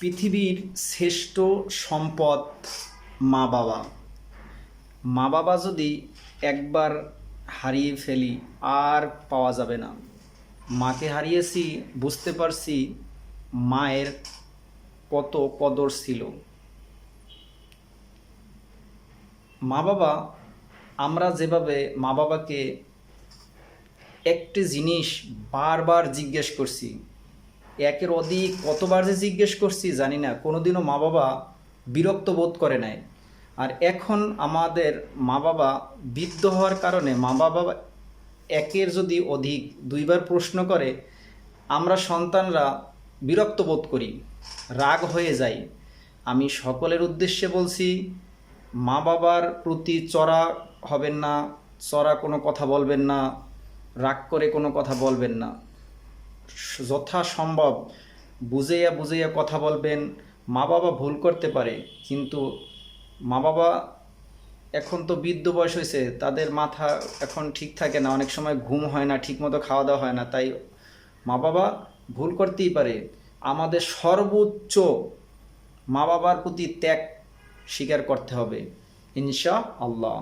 পৃথিবীর শ্রেষ্ঠ সম্পদ মা বাবা। মা বাবা যদি একবার হারিয়ে ফেলি, আর পাওয়া যাবে না। মাকে হারিয়েছি, বুঝতে পারছি মায়ের কত কদর ছিল। মা বাবা, আমরা যেভাবে মা বাবাকে একটি জিনিস বারবার জিজ্ঞেস করছি একের অধিক কতবার যে জিজ্ঞেস করছি জানি না, কোনোদিনও মা বাবা বিরক্ত বোধ করে নাই। আর এখন আমাদের মা বাবা বৃদ্ধ হওয়ার কারণে মা বাবা একের যদি অধিক দুইবার প্রশ্ন করে, আমরা সন্তানরা বিরক্ত বোধ করি, রাগ হয়ে যাই। আমি সকলের উদ্দেশ্যে বলছি, মা বাবার প্রতি চড়া হবেন না, চড়া কোনো কথা বলবেন না, রাগ করে কোনো কথা বলবেন না। যথাসম্ভব বুঝেয়া বুঝেয়া কথা বলবেন, মা বাবা ভুল করতে পারে, কিন্তু মা বাবা এখন তো বৃদ্ধ বয়স হয়েছে তাদের মাথা এখন ঠিক থাকে না, অনেক সময় ঘুম হয় না, ঠিকমতো খাওয়া দাওয়া হয় না, তাই মা বাবা ভুল করতেই পারে। আমাদের সর্বোচ্চ মা বাবার প্রতি ত্যাগ স্বীকার করতে হবে ইনশা আল্লাহ